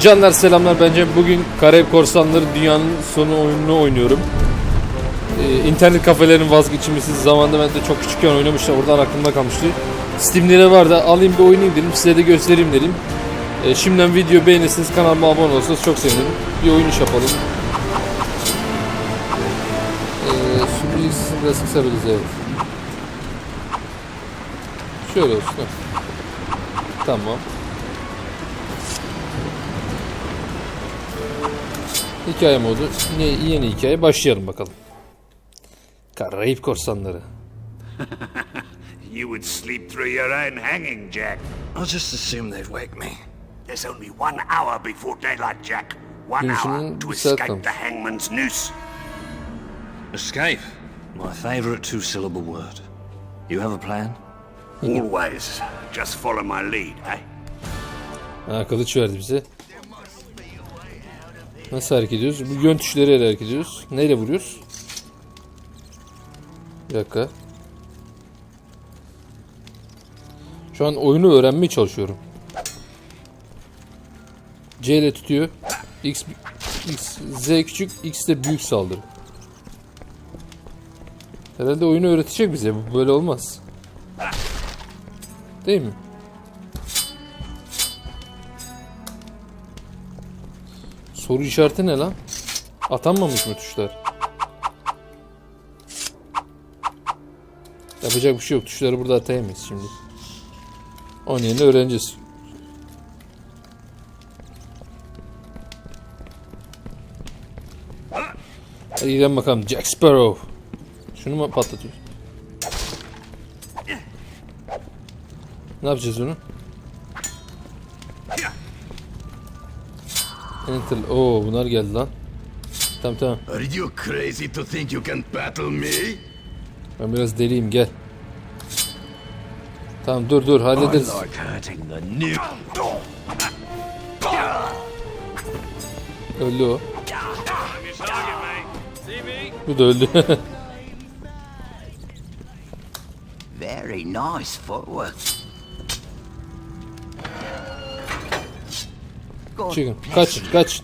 Canlar selamlar bence bugün Karayip Korsanları dünyanın sonu oyununu oynuyorum. Ee, internet kafelerin vazgeçilmesi zamanında ben de çok küçükken oynamıştım oradan aklımda kalmıştı. Steam'lere vardı alayım bir oynayayım dedim size de göstereyim dedim. Ee, şimdiden video beğenirseniz kanalıma abone olursanız çok sevinirim. Bir oyun iş yapalım. Ee, şu bilgisayarı biraz kısabiliriz evet. Şöyle olsun. Tamam. Hikaye modu. Yeni, yeni hikaye. Başlayalım bakalım. Karayip Korsanları. You would sleep through your own hanging, Jack. I'll just assume they'd wake me. There's only one hour before daylight, Jack. One hour to escape the hangman's noose. Escape. My favorite two-syllable word. You have a plan? Always. Just follow my lead, eh? Ha, kılıç verdi bize. Nasıl hareket ediyoruz? Bu yön tuşlarıyla hareket ediyoruz. Neyle vuruyoruz? Bir dakika. Şu an oyunu öğrenmeye çalışıyorum. C ile tutuyor. X, X Z küçük, X de büyük saldırı. Herhalde oyunu öğretecek bize. Bu böyle olmaz. Değil mi? Soru işareti ne lan? Atanmamış mı tuşlar? Yapacak bir şey yok. Tuşları burada atayamayız şimdi. Onun yerine öğreneceğiz. Hadi gidelim bakalım. Jack Sparrow. Şunu mu patlatıyor? Ne yapacağız onu? Enter. Oo bunlar geldi lan. Tamam tamam. Are you crazy to think you can battle me? Ben biraz deliyim gel. Tamam dur dur hallederiz. Öldü o. Bu da öldü. Very nice footwork. God, Çıkın. Kaç kaç.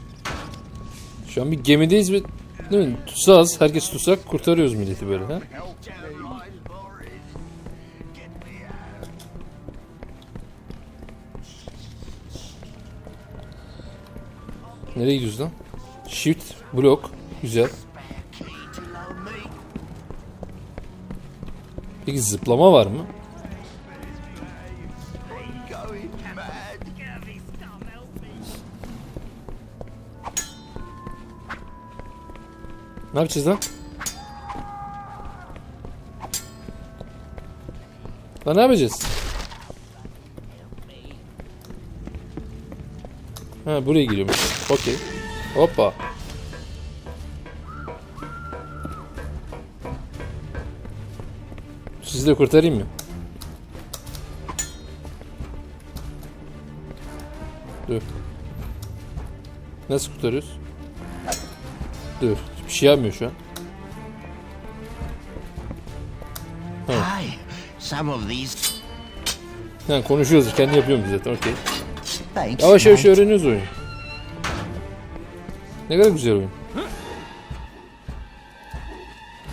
Şu an bir gemideyiz ve değil mi? Tutsağız. Herkes tutsak kurtarıyoruz milleti böyle ha. Nereye gidiyoruz lan? Shift, blok. Güzel. Peki zıplama var mı? Ne yapacağız lan? Lan ne yapacağız? Ha buraya giriyormuş. Okey. Hoppa. Sizi de kurtarayım mı? Dur. Nasıl kurtarıyoruz? Dur. Bir şey yapmıyor şu an. Hey, some of these. Ha, konuşuyoruz. Kendi yapıyorum zaten. Okey. Thanks. Yavaş yavaş mate. öğreniyoruz oyunu. Ne kadar güzel oyun.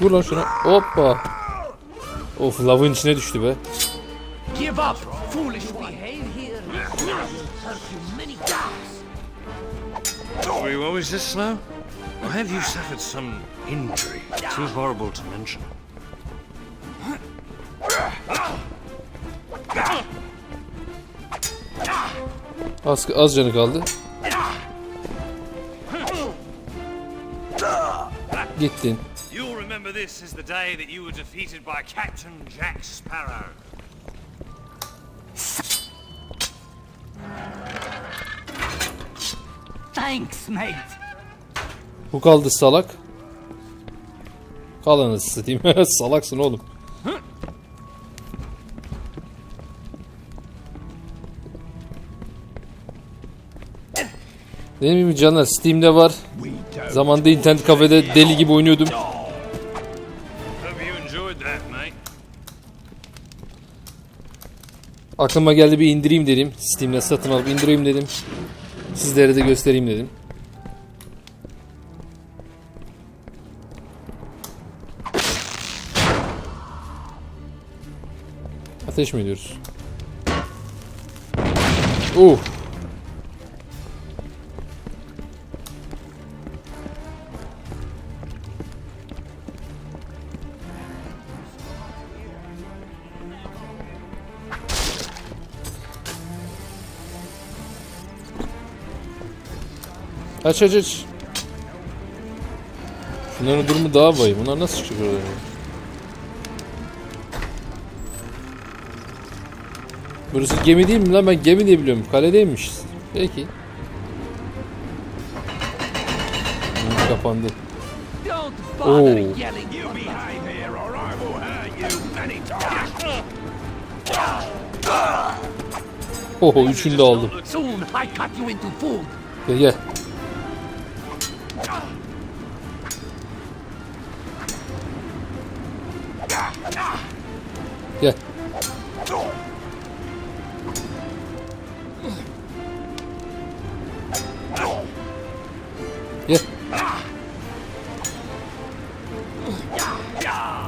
Vur lan şuna. Hoppa. Of lavın içine düştü be. Give up, foolish times. Sorry, what was this, Snow? Or have you suffered some injury too horrible to mention? Az, az canı kaldı. Gittin. You'll remember this as the day that you were defeated by Captain Jack Sparrow. Thanks, mate. Bu kaldı salak. Kal anasını satayım. Salaksın oğlum. Benim gibi canlar Steam'de var. Zamanında internet kafede deli gibi oynuyordum. Aklıma geldi bir indireyim dedim. Steam'den satın alıp indireyim dedim. Sizlere de göstereyim dedim. Ateş mi ediyoruz? Uh. Aç aç aç. Şunların durumu daha vahim. Bunlar nasıl oradan? Burası gemi değil mi lan? Ben gemi diye biliyorum. Kaledeymiş. Peki. Hı, kapandı. Times. Oho üçünü de aldım. Gel gel. Gel. Gel.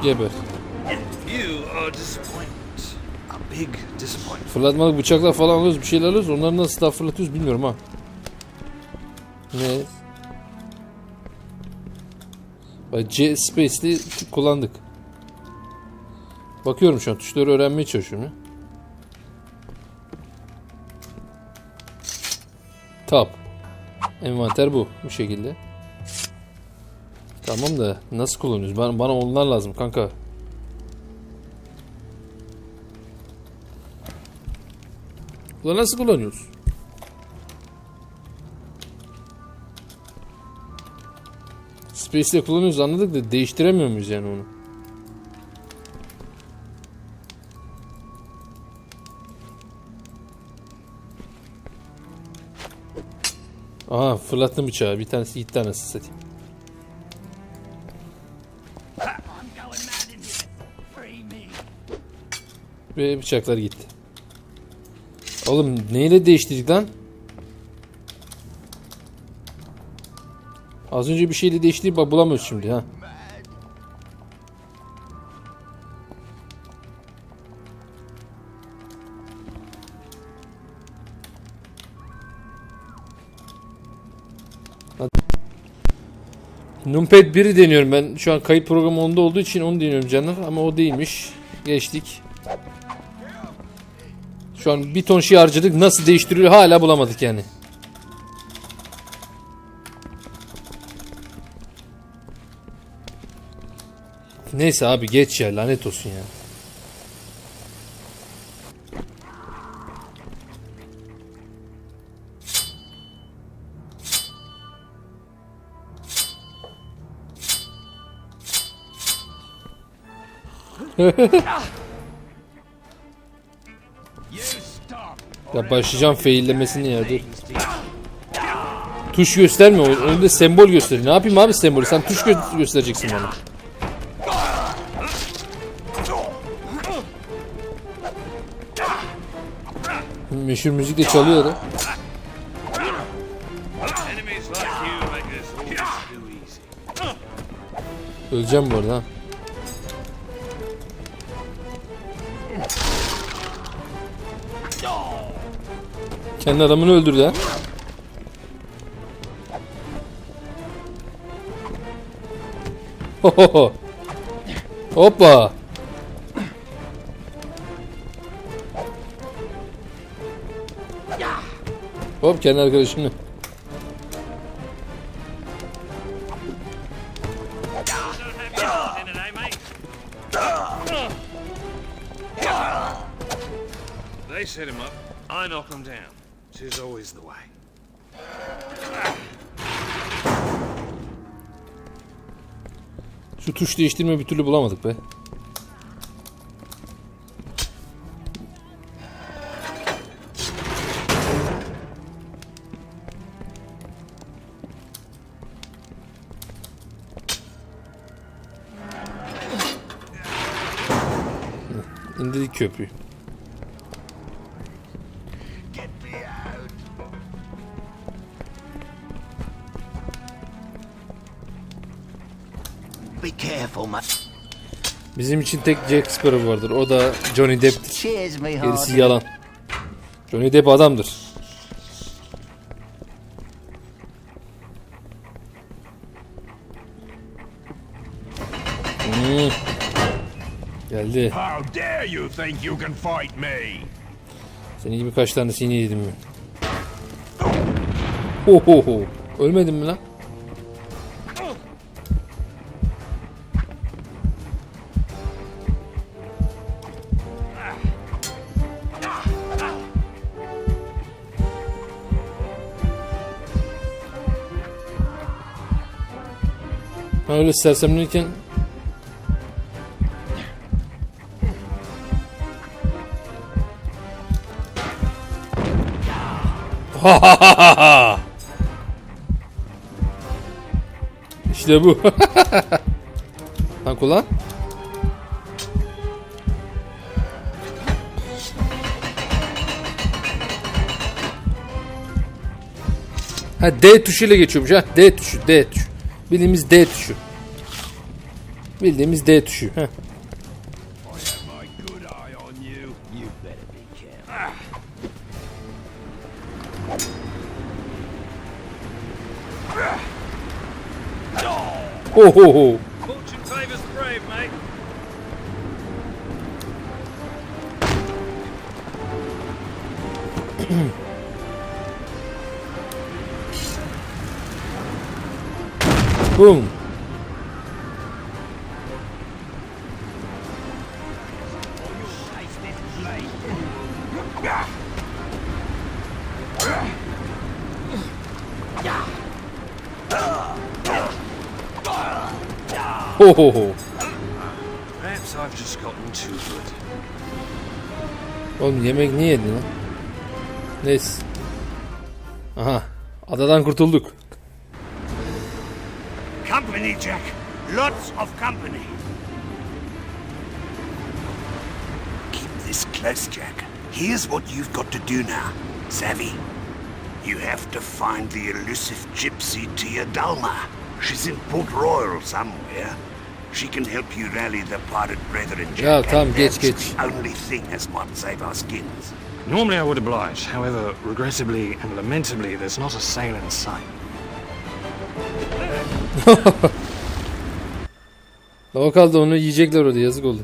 Geber. You are a disappointment. A big disappointment. Fırlatmalık bıçaklar falan alıyoruz, bir şeyler alıyoruz. Onları nasıl daha fırlatıyoruz bilmiyorum ha. Ne? Bak C Space'li kullandık. Bakıyorum şu an tuşları öğrenmeye çalışıyorum ya. Tab. Envanter bu. Bu şekilde. Tamam da nasıl kullanıyoruz? Bana, bana onlar lazım kanka. Ulan nasıl kullanıyoruz? Space'de kullanıyoruz anladık da değiştiremiyor muyuz yani onu? Aha fırlattım bıçağı. Bir tanesi gitti anasını satayım. Ve bıçaklar gitti. Oğlum neyle değiştirdik lan? Az önce bir şeyle değiştirdik bak bulamıyoruz şimdi ha. Numpad 1'i deniyorum ben. Şu an kayıt programı onda olduğu için onu deniyorum canlar ama o değilmiş. Geçtik. Şu an bir ton şey harcadık. Nasıl değiştiriyor hala bulamadık yani. Neyse abi geç ya lanet olsun ya. Ya başlayacağım faillemesini ya dur. Tuş gösterme önünde sembol göster. Ne yapayım abi sembolü? Sen tuş gö- göstereceksin bana. Meşhur müzik de çalıyor. Öleceğim bu arada ha. Kendi adamını öldürdü ha. Hohoho. Hoppa. Hop kendi arkadaşını. Tuş değiştirme bir türlü bulamadık be. İndirdik köprüyü. Bizim için tek Jack Sparrow vardır. O da Johnny Depp'tir. Gerisi yalan. Johnny Depp adamdır. Hmm. Geldi. How dare you think you can fight me? Senin gibi kaç tanesini yedim mi? Ho ho ho. Ölmedin mi lan? Öyle sersemlerken İşte bu. Lan kullan. Ha D tuşuyla geçiyormuş ha. D tuşu, D tuşu. Bildiğimiz D tuşu. Bildiğimiz D tuşu. Heh. Ho ho ho. Boom. Ho ho ho. Perhaps I've just gotten too good. Oğlum yemek niye yedin lan? Neyse. Aha. Adadan kurtulduk. Company, Jack. Lots of company. Keep this close, Jack. Here's what you've got to do now. Savvy? You have to find the elusive gypsy Tia Dalma. She's in Port Royal somewhere. She can help you rally the parted brethren, Jack. Ya, tamam, and geç, geç. the only thing that might save our skins. Normally I would oblige. However, regrettably and lamentably, there's not a sail in sight. O kaldı onu yiyecekler orada yazık oldu.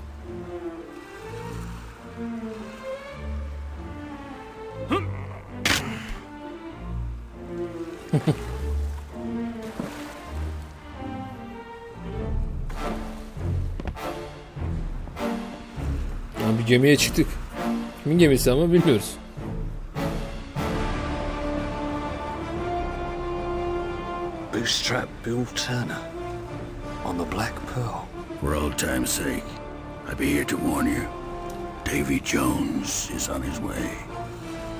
Gemiye çıktık. Kimin gemisi ama bilmiyoruz. Bootstrap Bill Turner on the Black Pearl. For old time's sake, I be here to warn you. Davy Jones is on his way.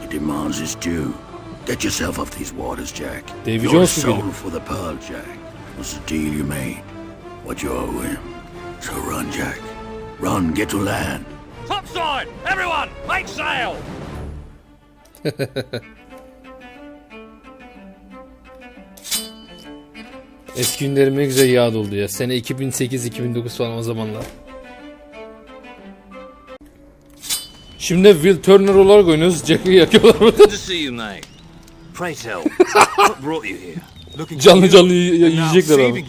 He demands his due. Get yourself off these waters, Jack. Davy You're Jones mu sold for the pearl, Jack. Was the deal you made. What you owe him. So run, Jack. Run, get to land. Topside! Everyone, make sail! Eski günlerim ne güzel yad oldu ya. Sene 2008-2009 falan o zamanlar. Şimdi Will Turner olarak oynuyoruz. Jack'i yakıyorlar burada. Good to see you, mate. Pray tell, what brought you here? Canlı canlı y- yiyecekler abi.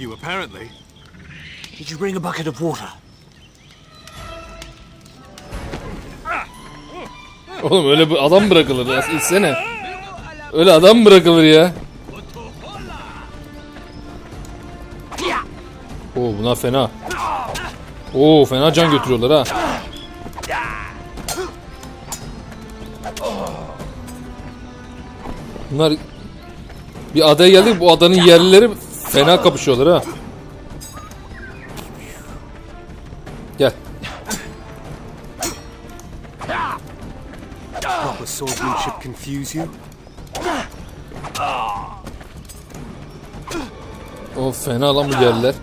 Did you bring a bucket of water? Oğlum öyle bir adam bırakılır ya. İçsene. Öyle adam bırakılır ya. Oo buna fena. Oo fena can götürüyorlar ha. Bunlar bir adaya geldik bu adanın yerlileri fena kapışıyorlar ha. Gel. Swordsmanship confuse you? O fena lan bu yerliler.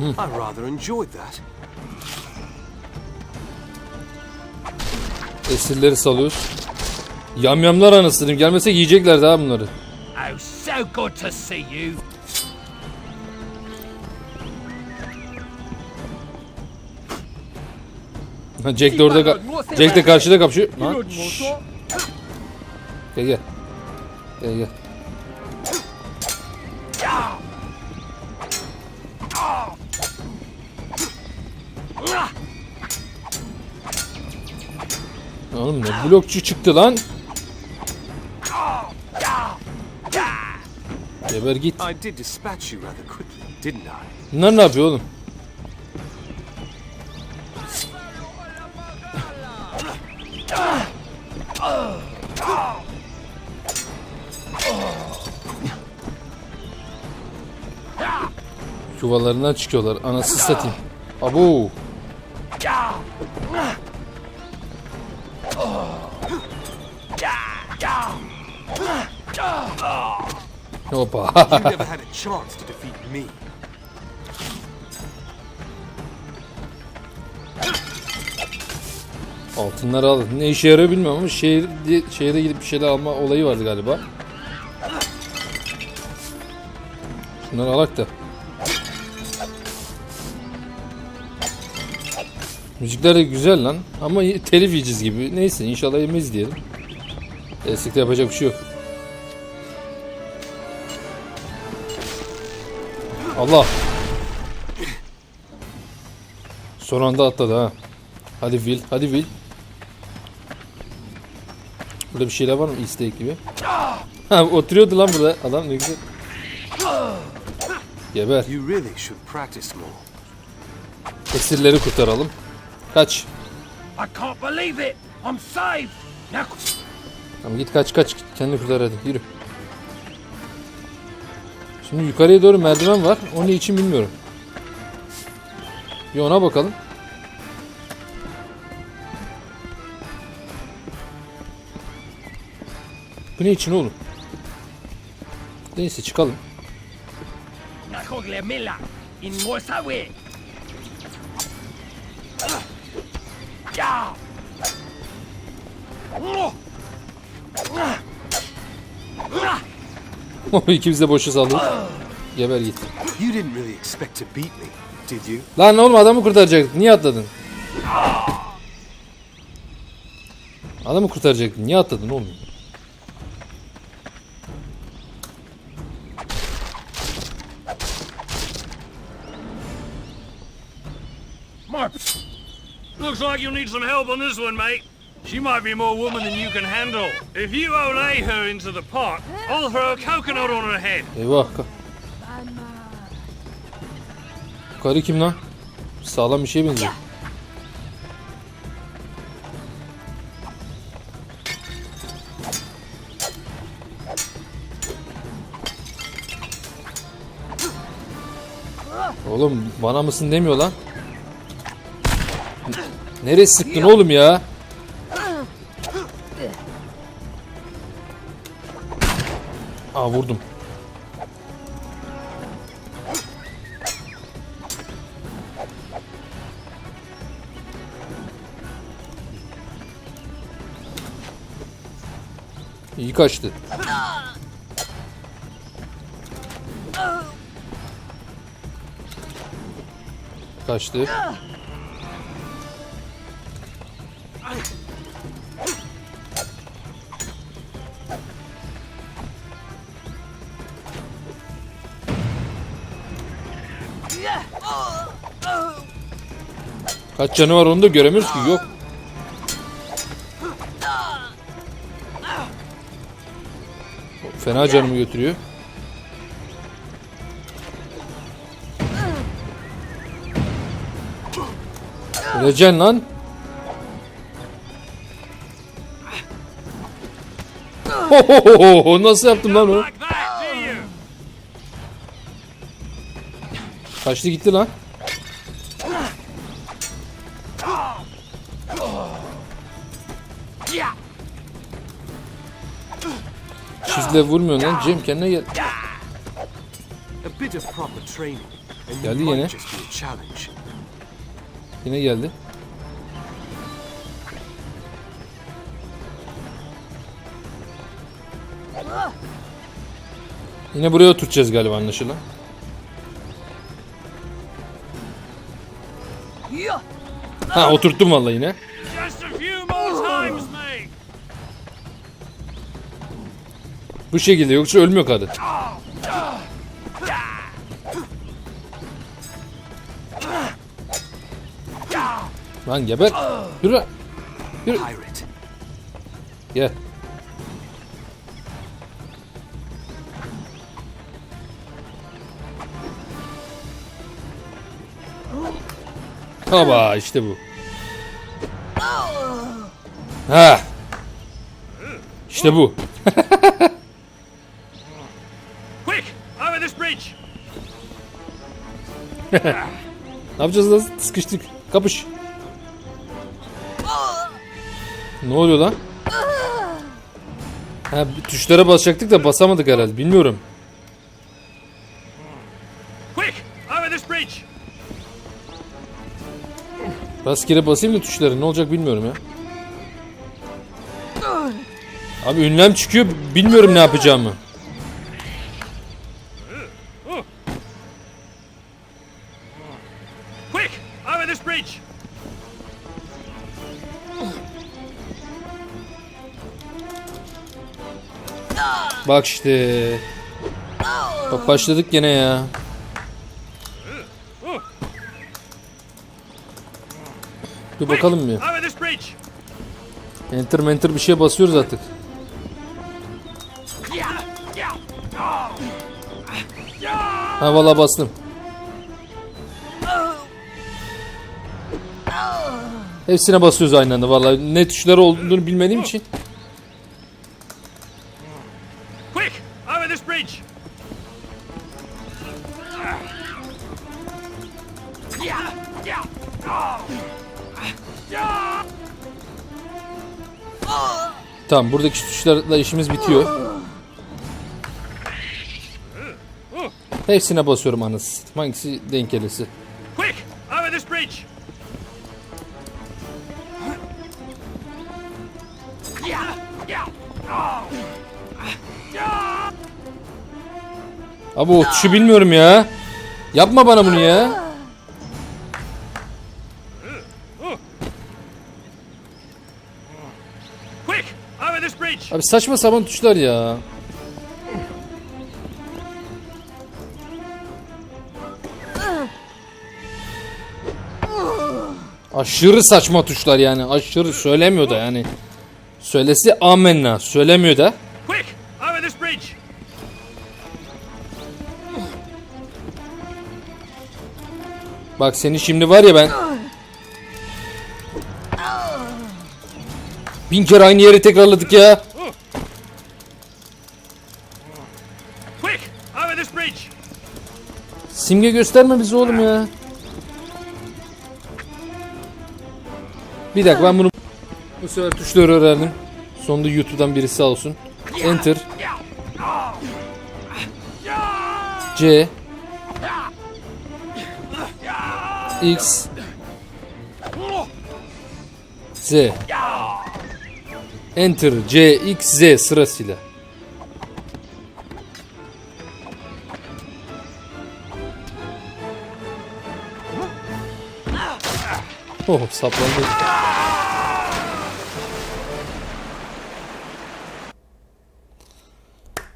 I rather enjoyed that. Esirleri salıyoruz. Yamyamlar anasını gelmese yiyecekler daha bunları. Oh, so good to see you. Jack de orada Jack de karşıda kapışıyor. Lan. şşş. Gel gel. Gel gel. Oğlum ne blokçu çıktı lan. Geber git. Bunlar ne yapıyor oğlum? Yuvalarından çıkıyorlar. Anasını satayım. Abo. Hoppa. Altınları al. Ne işe yarıyor bilmiyorum ama şehir, şehre gidip bir şeyler alma olayı vardı galiba. Şunları alak da. Müzikler de güzel lan ama telif yiyeceğiz gibi. Neyse inşallah yemeyiz diyelim. Destekte yapacak bir şey yok. Allah. Son anda atladı ha. Hadi Will, hadi Will. Burada bir şeyler var mı egg gibi? Ha oturuyordu lan burada adam ne güzel. Geber. You really should practice more. Esirleri kurtaralım. Kaç. I can't believe it! I'm saved! Now, Tamam git kaç kaç. Kendini kurtar hadi yürü. Şimdi yukarıya doğru merdiven var. O ne için bilmiyorum. Bir ona bakalım. Bu ne için oğlum? Neyse çıkalım. İkimiz de boşa saldık. Geber git. You didn't really expect to beat me, did you? Lan oğlum adamı kurtaracaktın. Niye atladın? Adamı kurtaracaktın. Niye atladın oğlum? Marp! Looks like you'll need some help on this one, mate. She might be more woman than you can handle. If you olay her into the pot, I'll throw a coconut on her head. Eyvah. Ka- Karı kim lan? Sağlam bir şeye benziyor. Oğlum bana mısın demiyor lan. Nereye sıktın oğlum ya? Aa vurdum. İyi kaçtı. Kaçtı. Kaç canı var onu da göremiyoruz ki. Yok. Fena canımı götürüyor. Öleceksin lan. Hohoho, Nasıl yaptım lan onu? Kaçtı gitti lan. Çiftle vurmuyorsun lan. Cem kendine gel. A bit of proper training, and Geldi yine. Yine geldi. Yine buraya oturtacağız galiba anlaşılan. Ha oturttum vallahi yine. Bu şekilde yoksa ölmüyor kadın. Lan geber. Yürü. Pirate. Gel. Baba işte bu. Ha. İşte bu. Ne yapacağız lan? Sıkıştık. Kapış. Ne oluyor lan? Ha, tuşlara basacaktık da basamadık herhalde. Bilmiyorum. Rastgele basayım da tuşları. Ne olacak bilmiyorum ya. Abi ünlem çıkıyor. Bilmiyorum ne yapacağımı. Bak işte. Bak başladık gene ya. Bir bakalım bir. Enter enter bir şeye basıyoruz artık. Ha valla bastım. Hepsine basıyoruz aynı anda vallahi ne tuşları olduğunu bilmediğim için. Tamam buradaki tuşlarla işimiz bitiyor. Hepsine basıyorum anasını. Hangisi denk gelirse. Abi o tuşu bilmiyorum ya. Yapma bana bunu ya. Abi saçma sapan tuşlar ya. Aşırı saçma tuşlar yani. Aşırı söylemiyor da yani. Söylesi amenna. Söylemiyor da. Bak seni şimdi var ya ben. Bin kere aynı yeri tekrarladık ya. Simge gösterme bizi oğlum ya. Bir dakika ben bunu bu sefer tuşları öğrendim. Sonunda YouTube'dan birisi sağ olsun. Enter. C X Z Enter C X Z sırasıyla. Oh saplandı.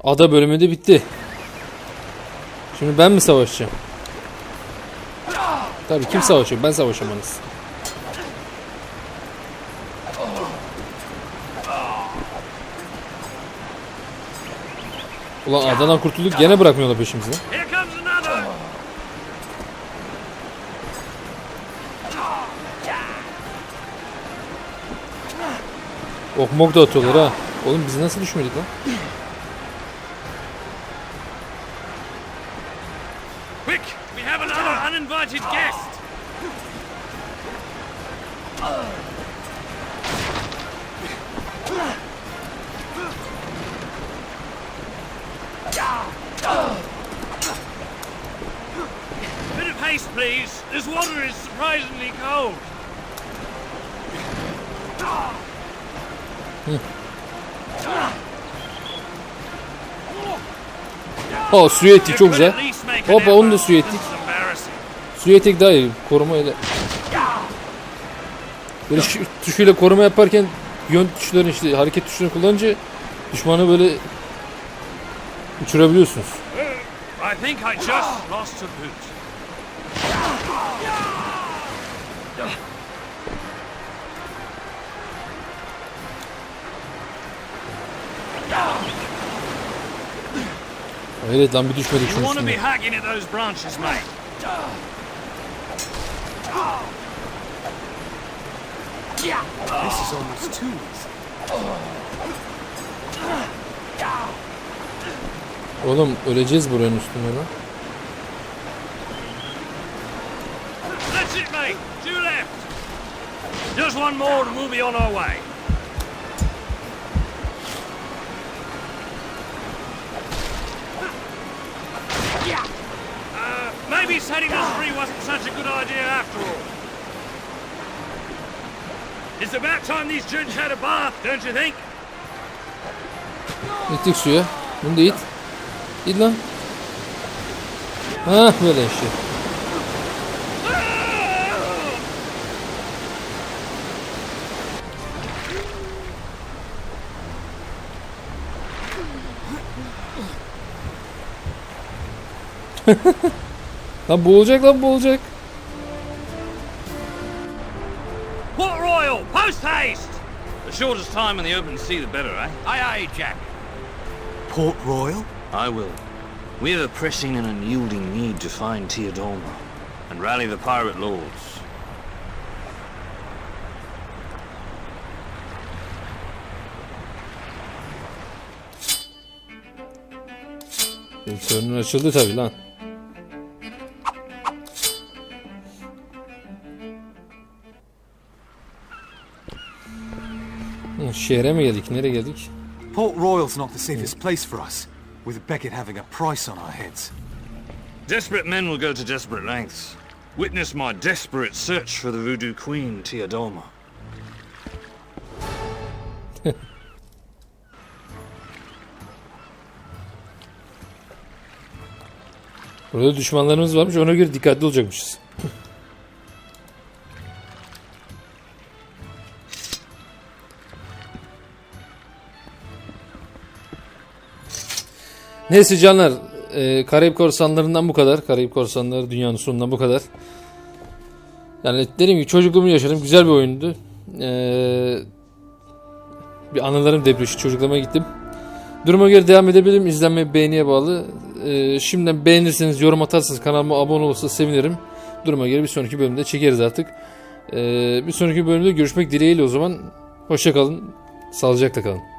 Ada bölümü de bitti. Şimdi ben mi savaşacağım? Tabii kim savaşıyor? Ben savaşamanız. Ulan adadan kurtulduk gene bırakmıyorlar peşimizi. Ok mok da atıyorlar ha. Oğlum biz nasıl düşmedik lan? Please. This water is surprisingly cold. Oh suya ettik çok güzel. Hoppa onu da suya ettik. Suya ettik daha iyi. Koruma ile. Böyle şu tuşuyla koruma yaparken yön tuşlarını işte hareket tuşlarını kullanınca düşmanı böyle uçurabiliyorsunuz. I think I just lost a boot. Evet lan bir düşmedik You şunun want to be üstüne. hacking at those branches, mate. This is almost too easy. Oğlum öleceğiz buranın üstünde lan. That's it, mate. Two left. Just one more and we'll be on our way. Such a good idea after all. It's about time these gents had a bath, don't you think? İttik suya. Bunu da it. İt lan. Hah böyle işte. lan boğulacak lan boğulacak. Port Royal, post haste! The shortest time in the open sea, the better, eh? Aye, aye, Jack. Port Royal? I will. We have a pressing and unyielding need to find Teodolma and rally the pirate lords. Sorunun açıldı tabi lan. Şehre mi geldik? Nereye geldik? Port Royal's not the safest place for us, with Beckett having a price on our heads. Desperate men will go to desperate lengths. Witness my desperate search for the voodoo queen, Teodolma. Burada düşmanlarımız varmış ona göre dikkatli olacakmışız. Neyse canlar e, Karayip Korsanlarından bu kadar. Karayip Korsanları dünyanın sonundan bu kadar. Yani dediğim gibi çocukluğumu yaşadım. Güzel bir oyundu. E, bir anılarım depreşti. Çocukluğuma gittim. Duruma göre devam edebilirim. İzlenme beğeniye bağlı. Ee, şimdiden beğenirseniz, yorum atarsanız, kanalıma abone olursa sevinirim. Duruma göre bir sonraki bölümde çekeriz artık. Ee, bir sonraki bölümde görüşmek dileğiyle o zaman. Hoşça kalın. Sağlıcakla kalın.